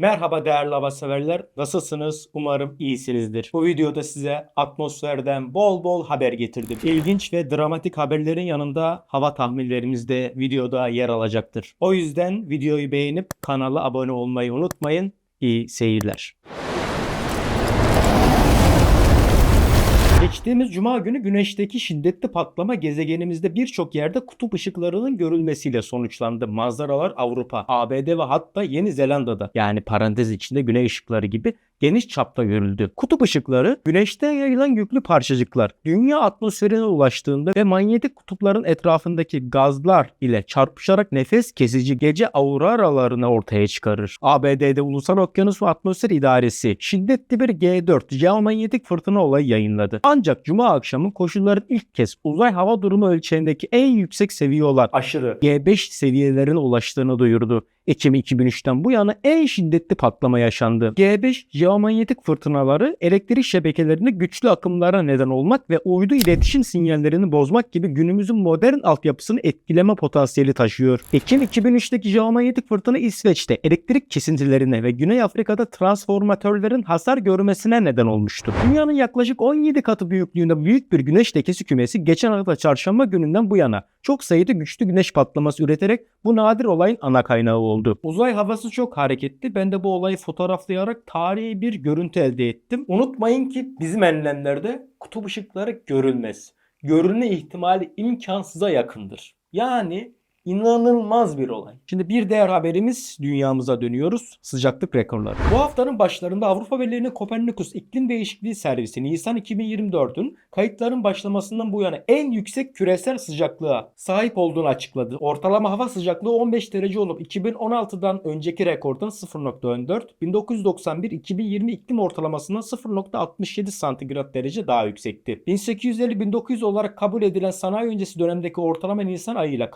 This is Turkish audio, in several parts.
Merhaba değerli hava severler. Nasılsınız? Umarım iyisinizdir. Bu videoda size atmosferden bol bol haber getirdim. İlginç ve dramatik haberlerin yanında hava tahminlerimiz de videoda yer alacaktır. O yüzden videoyu beğenip kanala abone olmayı unutmayın. İyi seyirler. Geçtiğimiz cuma günü güneşteki şiddetli patlama gezegenimizde birçok yerde kutup ışıklarının görülmesiyle sonuçlandı. Manzaralar Avrupa, ABD ve hatta Yeni Zelanda'da yani parantez içinde güney ışıkları gibi geniş çapta görüldü. Kutup ışıkları güneşten yayılan yüklü parçacıklar dünya atmosferine ulaştığında ve manyetik kutupların etrafındaki gazlar ile çarpışarak nefes kesici gece auraralarını ortaya çıkarır. ABD'de Ulusal Okyanus ve Atmosfer İdaresi şiddetli bir G4 jeomanyetik fırtına olayı yayınladı. Ancak cuma akşamı koşulların ilk kez uzay hava durumu ölçeğindeki en yüksek seviye olan aşırı G5 seviyelerine ulaştığını duyurdu. Ekim 2003'ten bu yana en şiddetli patlama yaşandı. G5 jeomanyetik fırtınaları elektrik şebekelerinde güçlü akımlara neden olmak ve uydu iletişim sinyallerini bozmak gibi günümüzün modern altyapısını etkileme potansiyeli taşıyor. Ekim 2003'teki jeomanyetik fırtına İsveç'te elektrik kesintilerine ve Güney Afrika'da transformatörlerin hasar görmesine neden olmuştu. Dünyanın yaklaşık 17 katı büyüklüğünde büyük bir güneş lekesi kümesi geçen hafta çarşamba gününden bu yana çok sayıda güçlü güneş patlaması üreterek bu nadir olayın ana kaynağı oldu. Uzay havası çok hareketli. Ben de bu olayı fotoğraflayarak tarihi bir görüntü elde ettim. Unutmayın ki bizim enlemlerde kutup ışıkları görülmez. Görülme ihtimali imkansıza yakındır. Yani inanılmaz bir olay. Şimdi bir diğer haberimiz dünyamıza dönüyoruz. Sıcaklık rekorları. Bu haftanın başlarında Avrupa Birliği'nin Kopernikus İklim Değişikliği Servisi Nisan 2024'ün kayıtların başlamasından bu yana en yüksek küresel sıcaklığa sahip olduğunu açıkladı. Ortalama hava sıcaklığı 15 derece olup 2016'dan önceki rekordan 0.14, 1991-2020 iklim ortalamasından 0.67 santigrat derece daha yüksekti. 1850-1900 olarak kabul edilen sanayi öncesi dönemdeki ortalama Nisan ayıyla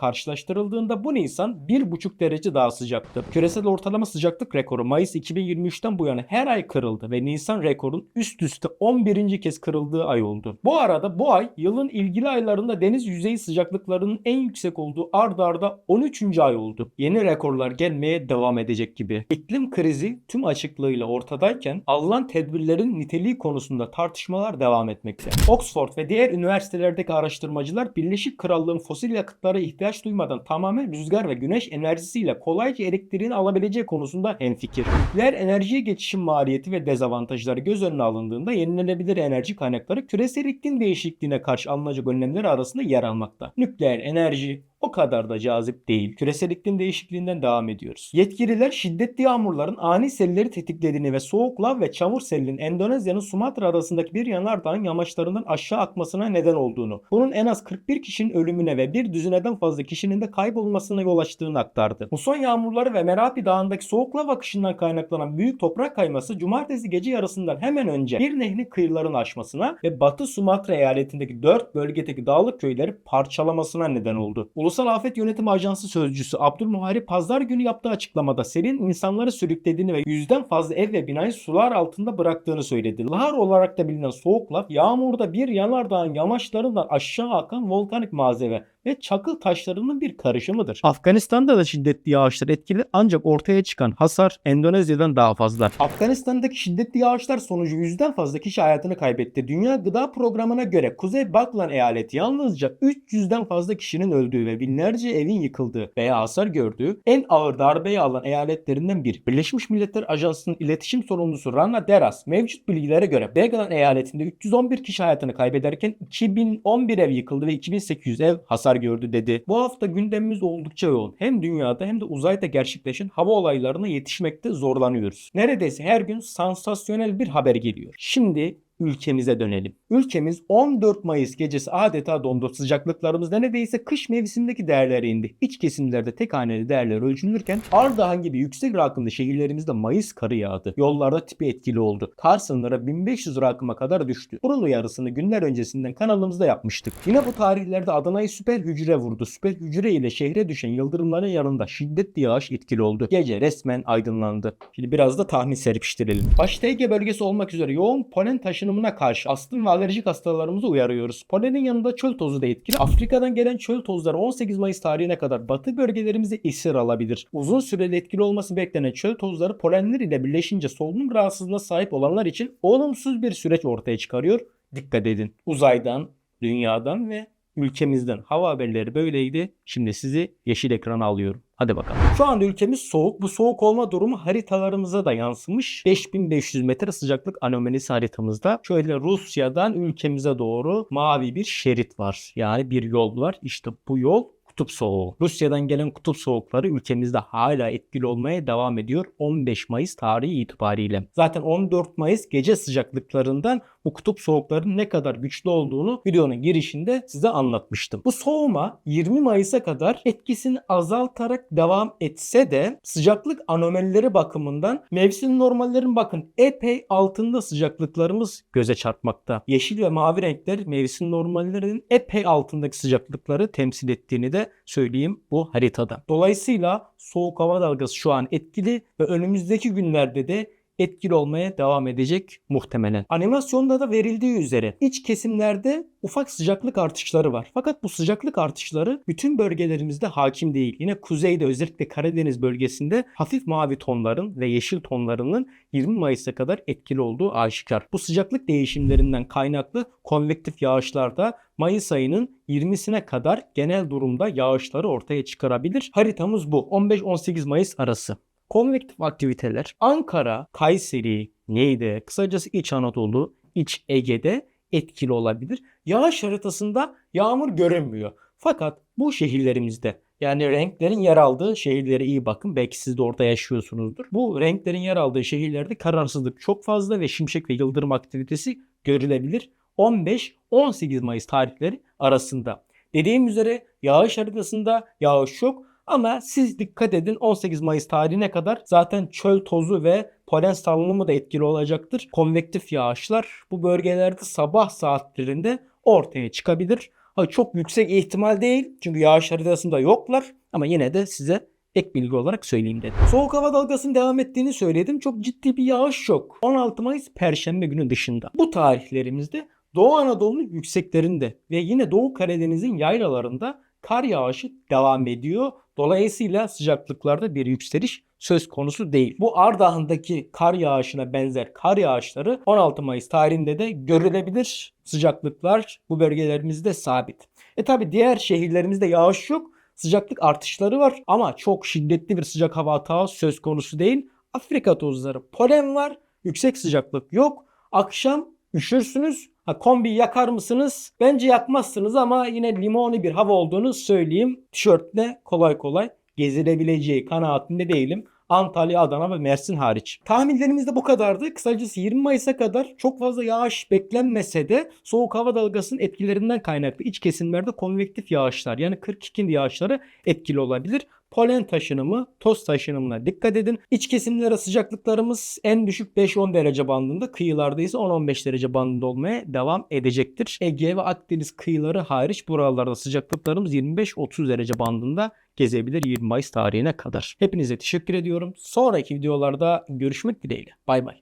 karşılaştırıldığında bu Nisan 1,5 derece daha sıcaktı. Küresel ortalama sıcaklık rekoru Mayıs 2023'ten bu yana her ay kırıldı ve Nisan rekorun üst üste 11. kez kırıldığı ay oldu. Bu arada bu ay yılın ilgili aylarında deniz yüzeyi sıcaklıklarının en yüksek olduğu ard arda 13. ay oldu. Yeni rekorlar gelmeye devam edecek gibi. İklim krizi tüm açıklığıyla ortadayken alınan tedbirlerin niteliği konusunda tartışmalar devam etmekte. Oxford ve diğer üniversitelerdeki araştırmacılar Birleşik Krallığın fosil yakıtlara ihtiyaç duymadan tamamen rüzgar ve güneş enerjisiyle kolayca elektriğini alabileceği konusunda hemfikir. Nükleer enerjiye geçişin maliyeti ve dezavantajları göz önüne alındığında yenilenebilir enerji kaynakları küresel iklim değişikliğine karşı alınacak önlemler arasında yer almakta. Nükleer enerji, o kadar da cazip değil. Küresel iklim değişikliğinden devam ediyoruz. Yetkililer şiddetli yağmurların ani selleri tetiklediğini ve soğuk lav ve çamur selinin Endonezya'nın Sumatra arasındaki bir yanardağın yamaçlarından aşağı akmasına neden olduğunu, bunun en az 41 kişinin ölümüne ve bir düzineden fazla kişinin de kaybolmasına yol açtığını aktardı. Muson yağmurları ve Merapi Dağı'ndaki soğuk lav akışından kaynaklanan büyük toprak kayması cumartesi gece yarısından hemen önce bir nehrin kıyılarını aşmasına ve Batı Sumatra eyaletindeki 4 bölgedeki dağlık köyleri parçalamasına neden oldu. Ulusal Afet Yönetimi Ajansı sözcüsü Abdülmuharip pazar günü yaptığı açıklamada selin insanları sürüklediğini ve yüzden fazla ev ve binayı sular altında bıraktığını söyledi. Lahar olarak da bilinen soğuk lav yağmurda bir yanardağın yamaçlarından aşağı akan volkanik malzeme ve çakıl taşlarının bir karışımıdır. Afganistan'da da şiddetli yağışlar etkili ancak ortaya çıkan hasar Endonezya'dan daha fazla. Afganistan'daki şiddetli yağışlar sonucu yüzden fazla kişi hayatını kaybetti. Dünya Gıda Programı'na göre Kuzey Baklan eyaleti yalnızca 300'den fazla kişinin öldüğü ve binlerce evin yıkıldığı veya hasar gördüğü en ağır darbeyi alan eyaletlerinden biri. Birleşmiş Milletler Ajansı'nın iletişim sorumlusu Rana Deras mevcut bilgilere göre Beglan eyaletinde 311 kişi hayatını kaybederken 2011 ev yıkıldı ve 2800 ev hasar gördü dedi. Bu hafta gündemimiz oldukça yoğun. Hem dünyada hem de uzayda gerçekleşen hava olaylarına yetişmekte zorlanıyoruz. Neredeyse her gün sansasyonel bir haber geliyor. Şimdi ülkemize dönelim. Ülkemiz 14 Mayıs gecesi adeta dondu. Sıcaklıklarımız neredeyse kış mevsimindeki değerlere indi. İç kesimlerde tek haneli değerler ölçülürken Ardahan gibi yüksek rakımlı şehirlerimizde Mayıs karı yağdı. Yollarda tipi etkili oldu. Kar sınırı 1500 rakıma kadar düştü. Bunun uyarısını günler öncesinden kanalımızda yapmıştık. Yine bu tarihlerde Adana'yı süper hücre vurdu. Süper hücre ile şehre düşen yıldırımların yanında şiddetli yağış etkili oldu. Gece resmen aydınlandı. Şimdi biraz da tahmin serpiştirelim. Başta Ege bölgesi olmak üzere yoğun polen taşınımı salınımına karşı astım ve alerjik hastalarımızı uyarıyoruz. Polenin yanında çöl tozu da etkili. Afrika'dan gelen çöl tozları 18 Mayıs tarihine kadar batı bölgelerimizi esir alabilir. Uzun süreli etkili olması beklenen çöl tozları polenler ile birleşince solunum rahatsızlığına sahip olanlar için olumsuz bir süreç ortaya çıkarıyor. Dikkat edin. Uzaydan, dünyadan ve ülkemizden hava haberleri böyleydi. Şimdi sizi yeşil ekrana alıyorum. Hadi bakalım. Şu anda ülkemiz soğuk. Bu soğuk olma durumu haritalarımıza da yansımış. 5500 metre sıcaklık anomalisi haritamızda. Şöyle Rusya'dan ülkemize doğru mavi bir şerit var. Yani bir yol var. İşte bu yol kutup soğuğu. Rusya'dan gelen kutup soğukları ülkemizde hala etkili olmaya devam ediyor 15 Mayıs tarihi itibariyle. Zaten 14 Mayıs gece sıcaklıklarından bu kutup soğukların ne kadar güçlü olduğunu videonun girişinde size anlatmıştım. Bu soğuma 20 Mayıs'a kadar etkisini azaltarak devam etse de sıcaklık anomalileri bakımından mevsim normallerin bakın epey altında sıcaklıklarımız göze çarpmakta. Yeşil ve mavi renkler mevsim normallerinin epey altındaki sıcaklıkları temsil ettiğini de söyleyeyim bu haritada. Dolayısıyla soğuk hava dalgası şu an etkili ve önümüzdeki günlerde de etkili olmaya devam edecek muhtemelen. Animasyonda da verildiği üzere iç kesimlerde ufak sıcaklık artışları var. Fakat bu sıcaklık artışları bütün bölgelerimizde hakim değil. Yine kuzeyde özellikle Karadeniz bölgesinde hafif mavi tonların ve yeşil tonlarının 20 Mayıs'a kadar etkili olduğu aşikar. Bu sıcaklık değişimlerinden kaynaklı konvektif yağışlarda Mayıs ayının 20'sine kadar genel durumda yağışları ortaya çıkarabilir. Haritamız bu. 15-18 Mayıs arası. Konvektif aktiviteler Ankara, Kayseri, Niğde, kısacası İç Anadolu, İç Ege'de etkili olabilir. Yağış haritasında yağmur görünmüyor. Fakat bu şehirlerimizde yani renklerin yer aldığı şehirlere iyi bakın. Belki siz de orada yaşıyorsunuzdur. Bu renklerin yer aldığı şehirlerde kararsızlık çok fazla ve şimşek ve yıldırım aktivitesi görülebilir. 15-18 Mayıs tarihleri arasında. Dediğim üzere yağış haritasında yağış yok ama siz dikkat edin 18 Mayıs tarihine kadar zaten çöl tozu ve polen salınımı da etkili olacaktır. Konvektif yağışlar bu bölgelerde sabah saatlerinde ortaya çıkabilir. Ha, çok yüksek ihtimal değil çünkü yağış haritasında yoklar ama yine de size ek bilgi olarak söyleyeyim dedim. Soğuk hava dalgasının devam ettiğini söyledim. Çok ciddi bir yağış yok. 16 Mayıs Perşembe günü dışında. Bu tarihlerimizde Doğu Anadolu'nun yükseklerinde ve yine Doğu Karadeniz'in yaylalarında kar yağışı devam ediyor. Dolayısıyla sıcaklıklarda bir yükseliş söz konusu değil. Bu Ardahan'daki kar yağışına benzer kar yağışları 16 Mayıs tarihinde de görülebilir. Sıcaklıklar bu bölgelerimizde sabit. E tabi diğer şehirlerimizde yağış yok. Sıcaklık artışları var ama çok şiddetli bir sıcak hava hata söz konusu değil. Afrika tozları, polen var, yüksek sıcaklık yok. Akşam üşürsünüz. Ha, kombi yakar mısınız? Bence yakmazsınız ama yine limoni bir hava olduğunu söyleyeyim. Tişörtle kolay kolay gezilebileceği kanaatinde değilim. Antalya, Adana ve Mersin hariç. Tahminlerimiz de bu kadardı. Kısacası 20 Mayıs'a kadar çok fazla yağış beklenmese de soğuk hava dalgasının etkilerinden kaynaklı iç kesimlerde konvektif yağışlar yani 42 yağışları etkili olabilir. Polen taşınımı, toz taşınımına dikkat edin. İç kesimlere sıcaklıklarımız en düşük 5-10 derece bandında, kıyılarda ise 10-15 derece bandında olmaya devam edecektir. Ege ve Akdeniz kıyıları hariç buralarda sıcaklıklarımız 25-30 derece bandında gezebilir 20 Mayıs tarihine kadar. Hepinize teşekkür ediyorum. Sonraki videolarda görüşmek dileğiyle. Bay bay.